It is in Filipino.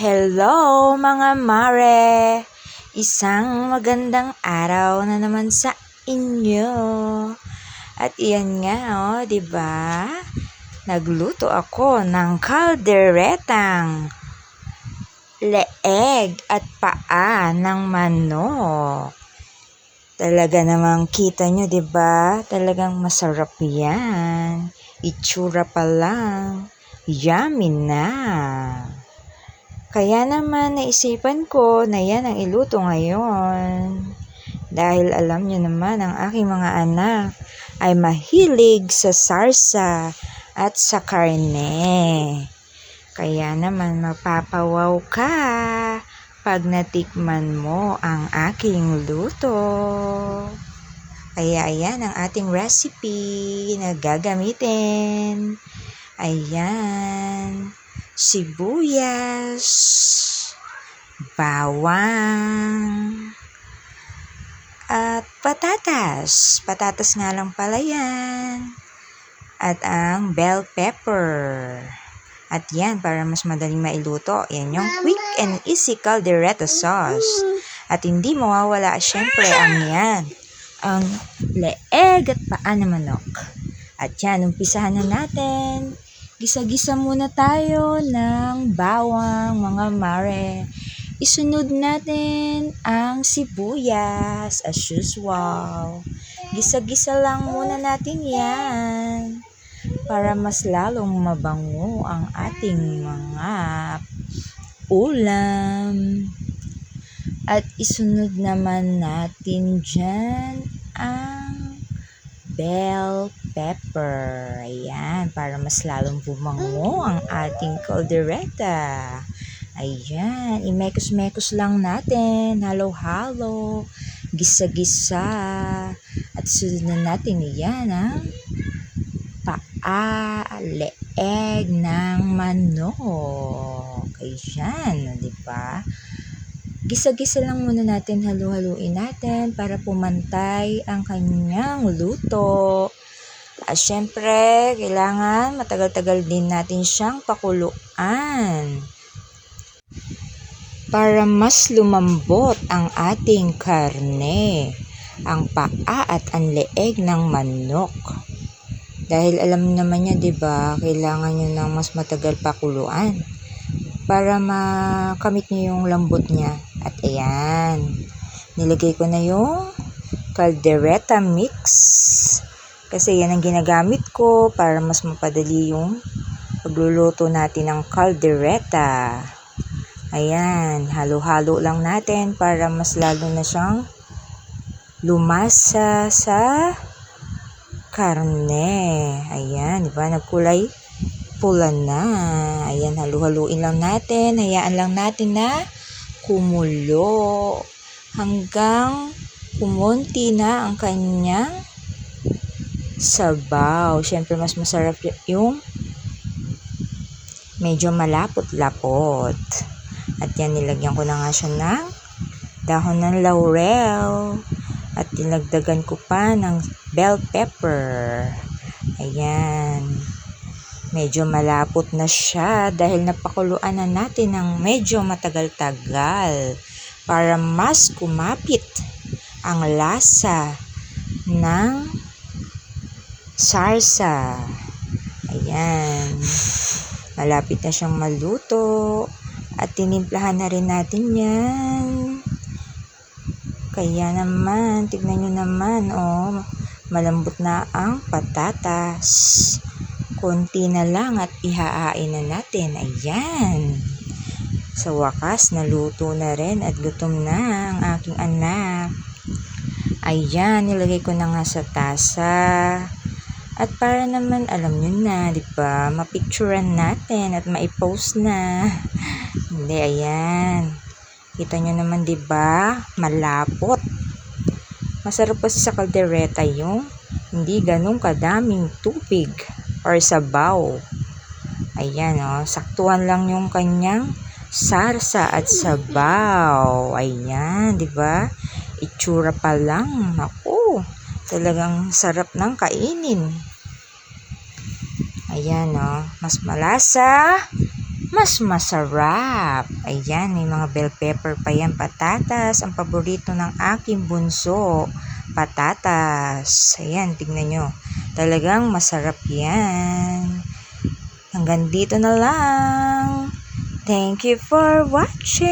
Hello mga mare! Isang magandang araw na naman sa inyo. At iyan nga oh, 'di ba? Nagluto ako ng kalderetang leeg at paa ng manok. Talaga namang kita nyo, 'di ba? Talagang masarap 'yan. Itsura pa lang. Yummy na. Kaya naman naisipan ko na yan ang iluto ngayon. Dahil alam nyo naman ang aking mga anak ay mahilig sa sarsa at sa karne. Kaya naman mapapawaw ka pag natikman mo ang aking luto. Kaya ayan ang ating recipe na gagamitin. Ayan sibuyas, bawang, at patatas. Patatas nga lang pala yan. At ang bell pepper. At yan, para mas madaling mailuto, yan yung quick and easy caldereta sauce. At hindi mawawala, syempre, ang yan. Ang leeg at paa na manok. At yan, umpisahan na natin. Gisa-gisa muna tayo ng bawang, mga mare. Isunod natin ang sibuyas as usual. Gisa-gisa lang muna natin yan para mas lalong mabango ang ating mga ulam. At isunod naman natin dyan ang bell pepper. Ayan, para mas lalong bumango ang ating caldereta. Ayan, imekos-mekos lang natin. Halo-halo. Gisa-gisa. At sunod na natin yan, ha? Paa, leeg ng manok. Ayan, di ba? Gisa-gisa lang muna natin, halu-haluin natin para pumantay ang kanyang luto. At syempre, kailangan matagal-tagal din natin siyang pakuluan para mas lumambot ang ating karne, ang paa at ang leeg ng manok. Dahil alam naman niya, 'di ba, kailangan niyo ng mas matagal pakuluan para makamit niyo yung lambot niya. At ayan, nilagay ko na yung caldereta mix kasi yan ang ginagamit ko para mas mapadali yung pagluluto natin ng caldereta. Ayan, halo-halo lang natin para mas lalo na siyang lumasa sa karne. Ayan, di ba? Nagkulay pula na. Ayan, halu-haluin lang natin. Hayaan lang natin na kumulo hanggang kumunti na ang kanyang sabaw. Siyempre, mas masarap yung medyo malapot-lapot. At yan, nilagyan ko na nga siya ng dahon ng laurel. At dinagdagan ko pa ng bell pepper. Ayan. Medyo malapot na siya dahil napakuluan na natin ng medyo matagal-tagal para mas kumapit ang lasa ng sarsa. Ayan. Malapit na siyang maluto. At tinimplahan na rin natin yan. Kaya naman, tignan nyo naman, oh, malambot na ang patatas. Kunti na lang at ihahain na natin. Ayan. Sa wakas, naluto na rin at gutom na ang aking anak. Ayan, nilagay ko na nga sa tasa. At para naman, alam nyo na, di ba, mapicturean natin at maipost na. Hindi, ayan. Kita nyo naman, di ba, malapot. Masarap kasi sa kaldereta yung hindi ganun kadaming tubig or sabaw. Ayan, oh, saktuhan lang yung kanyang sarsa at sabaw. Ayan, di ba? Itsura pa lang. Ako, talagang sarap ng kainin. Ayan, oh. Mas malasa, mas masarap. Ayan, may mga bell pepper pa yan. Patatas, ang paborito ng aking bunso. Patatas. Ayan, tignan nyo. Talagang masarap yan. Hanggang dito na lang. Thank you for watching.